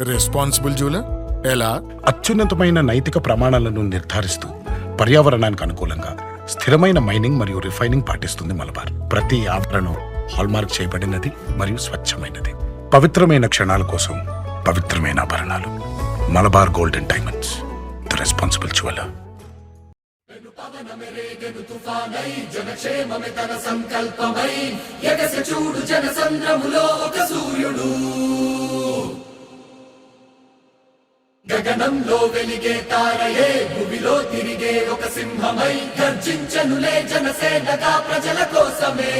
Responsible jeweller ఎలా? అత్యున్నతమైన నైతిక ప్రమాణాలను నిర్ధారిస్తూ పర్యావరణానికి అనుకూలంగా స్థిరమైన మైనింగ్ మరియు రిఫైనింగ్ పాటిస్తుంది మలబార్. ప్రతి ఆభరణం హాల్మార్క్ చేయబడినది మరియు స్వచ్ఛమైనది. పవిత్రమైన క్షణాల కోసం పవిత్రమైన ఆభరణాలు. Malabar golden diamonds the responsible jeweller సంకల్పమై ఎగస చూడు జనసంద్రములో ఒక సూర్యుడు. గగనంలో వెలిగే తారయే భూమిలో తిరిగే ఒక సింహమై గర్జించనులే జనసేనగా ప్రజల కోసమే.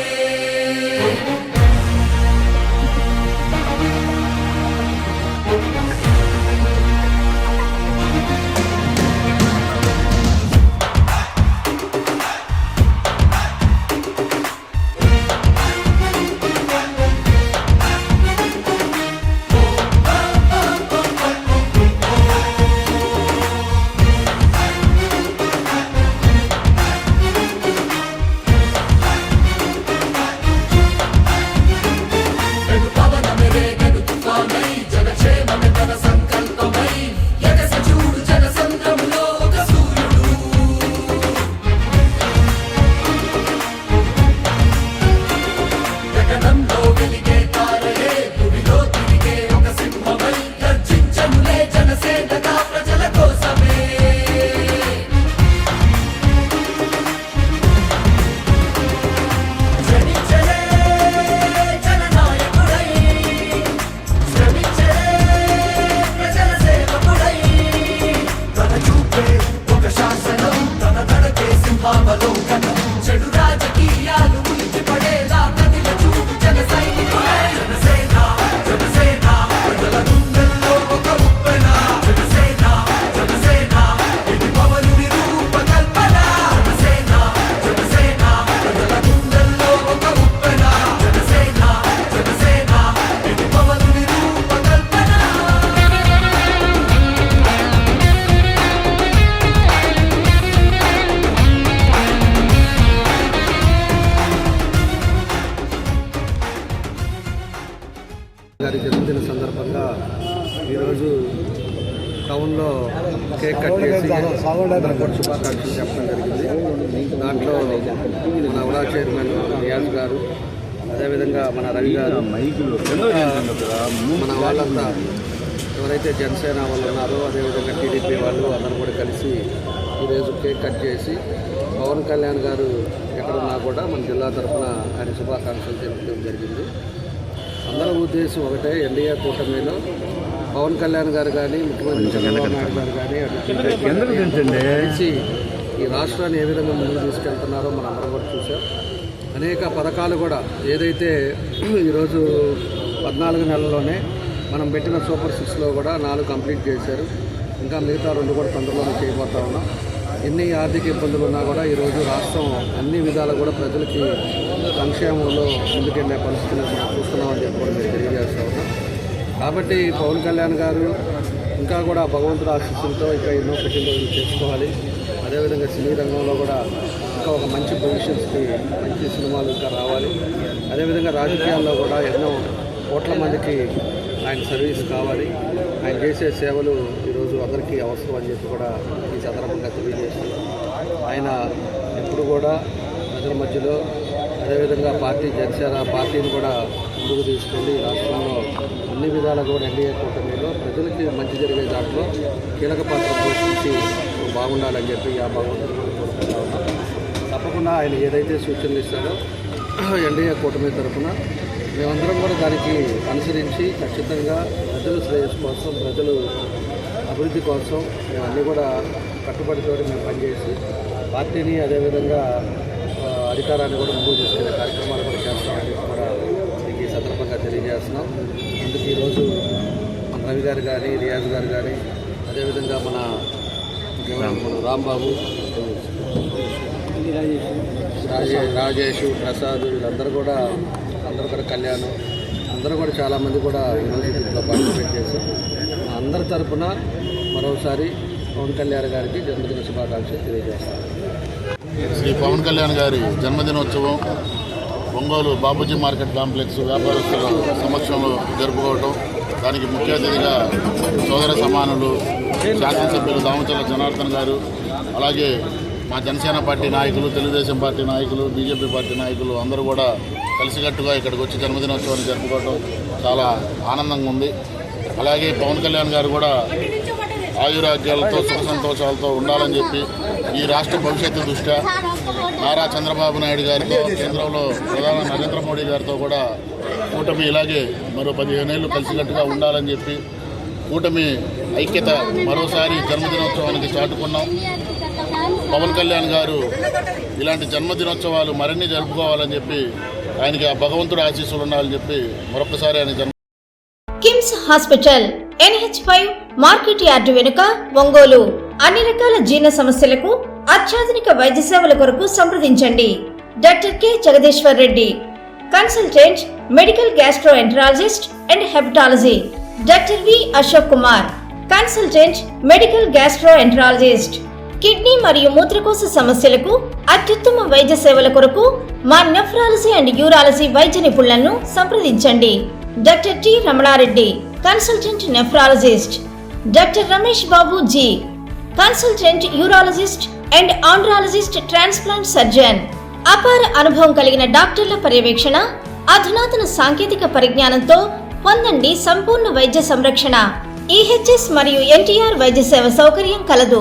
టౌన్లో కేక్ కట్ చేసి అందరికీ శుభాకాంక్షలు చెప్పడం జరిగింది. దాంట్లో మన ఉడా చైర్మన్ రియాజ్ గారు అదేవిధంగా మన రవి గారు మన వాళ్ళంతా ఎవరైతే జనసేన వాళ్ళు ఉన్నారో అదేవిధంగా టీడీపీ వాళ్ళు అందరూ కూడా కలిసి ఈరోజు కేక్ కట్ చేసి పవన్ కళ్యాణ్ గారు ఎక్కడున్నా కూడా మన జిల్లా తరఫున ఆయన శుభాకాంక్షలు తెలుపడం జరిగింది. అందరి ఉద్దేశం ఒకటే ఎన్డీఏ కూటమిలో పవన్ కళ్యాణ్ గారు కానీ ముఖ్యమంత్రి చంద్రబాబు నాయుడు గారు కానీ కలిసి ఈ రాష్ట్రాన్ని ఏ విధంగా ముందుకు తీసుకెళ్తున్నారో మనం అందరం కూడా చూసాం అనేక పథకాలు కూడా ఏదైతే ఈరోజు పద్నాలుగు నెలల్లోనే మనం పెట్టిన సూపర్ సిక్స్లో కూడా నాలుగు కంప్లీట్ చేశారు. ఇంకా మిగతా రెండు కూడా తొందరలోనే చేయబోతా ఉన్నాం. ఎన్ని ఆర్థిక ఇబ్బందులు ఉన్నా కూడా ఈరోజు రాష్ట్రం అన్ని విధాలు కూడా ప్రజలకి సంక్షేమంలో ముందుకెళ్ళే పరిస్థితులు చూస్తున్నామని చెప్పి కూడా మేము తెలియజేస్తా ఉన్నాం. కాబట్టి పవన్ కళ్యాణ్ గారు ఇంకా కూడా భగవంతుడు ఆశీస్సులతో ఇంకా ఎన్నో ప్రతిరోజులు చేసుకోవాలి. అదేవిధంగా సినీ రంగంలో కూడా ఇంకా ఒక మంచి పొజిషన్స్కి మంచి సినిమాలు ఇంకా రావాలి. అదేవిధంగా రాజకీయాల్లో కూడా ఎన్నో కోట్ల మందికి ఆయన సర్వీస్ కావాలి. ఆయన చేసే సేవలు ఈరోజు అందరికీ అవసరం అని చెప్పి కూడా ఈ సందర్భంగా తెలియజేస్తున్నాం. ఆయన ఎప్పుడు కూడా ప్రజల మధ్యలో అదేవిధంగా పార్టీ జనసేన పార్టీని కూడా ముందుకు తీసుకెళ్ళి రాష్ట్రంలో అన్ని విధాలుగా కూడా ఎన్డీఏ కూటమిలో ప్రజలకి మంచి జరిగే దాంట్లో కీలక పాత్ర పోషించి బాగుండాలని చెప్పి ఆ భగవంతుడు తప్పకుండా ఆయన ఏదైతే సూచనలు ఇస్తారో ఎన్డీఏ కూటమి తరఫున మేమందరం కూడా దానికి అనుసరించి ఖచ్చితంగా ప్రజల శ్రేయస్సు కోసం ప్రజలు అభివృద్ధి కోసం మేమన్నీ కూడా కట్టుబడితో మేము పనిచేసి పార్టీని అదేవిధంగా అధికారాన్ని కూడా ముందుకు తీసుకెళ్ళే కార్యక్రమాలు కూడా చేస్తామని కూడా మీకు ఈ సందర్భంగా తెలియజేస్తున్నాం. అందుకు ఈరోజు మన రవి గారు కానీ రియాజ్ గారు కానీ అదేవిధంగా మన మన రాంబాబు రాజే రాజేష్ ప్రసాద్ వీళ్ళందరూ కూడా అందరూ కూడా కళ్యాణం. అందరూ కూడా చాలామంది కూడా ఈరోజు దీంట్లో పార్టిసిపేట్ చేశారు. అందరి తరపున మరోసారి పవన్ కళ్యాణ్ గారికి జన్మదిన శుభాకాంక్షలు తెలియజేస్తాను. శ్రీ పవన్ కళ్యాణ్ గారి జన్మదినోత్సవం ఒంగోలు బాబుజీ మార్కెట్ కాంప్లెక్స్ వ్యాపారస్తుల సమక్షంలో జరుపుకోవటం దానికి ముఖ్య అతిథిగా సోదర సమానులు శాసనసభ్యులు దామచర్ల జనార్దన్ గారు అలాగే మా జనసేన పార్టీ నాయకులు తెలుగుదేశం పార్టీ నాయకులు బీజేపీ పార్టీ నాయకులు అందరూ కూడా కలిసికట్టుగా ఇక్కడికి వచ్చి జన్మదినోత్సవాన్ని జరుపుకోవడం చాలా ఆనందంగా ఉంది. అలాగే పవన్ కళ్యాణ్ గారు కూడా ఆయురాగ్యాలతో సుఖ సంతోషాలతో ఉండాలని చెప్పి ఈ రాష్ట్ర భవిష్యత్తు దృష్ట్యా నారా చంద్రబాబు నాయుడు గారితో కేంద్రంలో ప్రధాని నరేంద్ర మోడీ గారితో కూడా కూటమి ఇలాగే మరో పదిహేను ఏళ్ళు కలిసికట్టుగా ఉండాలని చెప్పి కూటమి ఐక్యత మరోసారి జన్మదినోత్సవానికి చాటుకున్నాం. పవన్ కళ్యాణ్ గారు ఇలాంటి జన్మదినోత్సవాలు మరిన్ని జరుపుకోవాలని చెప్పి ఆయనకి ఆ భగవంతుడు ఆశీస్సులు ఉండాలని చెప్పి మరొకసారి ఆయన జన్మ KIMS hospital NH five market yard వెనుక ఒంగోలు. అన్ని రకాల జీర్ణ సమస్యలకు అత్యాధునిక వైద్య సేవల కొరకు సంప్రదించండి. Doctor K. Jagadeeswar Reddy consultant medical gastroenterologist and hepatology. Doctor V Ashok Kumar consultant medical gastroenterologist kidney మరియు మూత్రకోశ సమస్యలకు అత్యుత్తమ వైద్య సేవల కొరకు మా నెఫ్రాలజీ అండ్ యూరాలజీ వైద్య నిపుణులను సంప్రదించండి. Doctor T Ramana Reddy consultant nephrologist. Doctor Ramesh Babu G consultant urologist and andrologist transplant surgeon. అపార అనుభవం కలిగిన డాక్టర్ల పర్యవేక్షణ అధునాతన సాంకేతిక పరిజ్ఞానంతో పొందండి సంపూర్ణ వైద్య సంరక్షణ. ఈహెచ్ఎస్ మరియు ఎన్టీఆర్ వైద్య సేవ సౌకర్యం కలదు.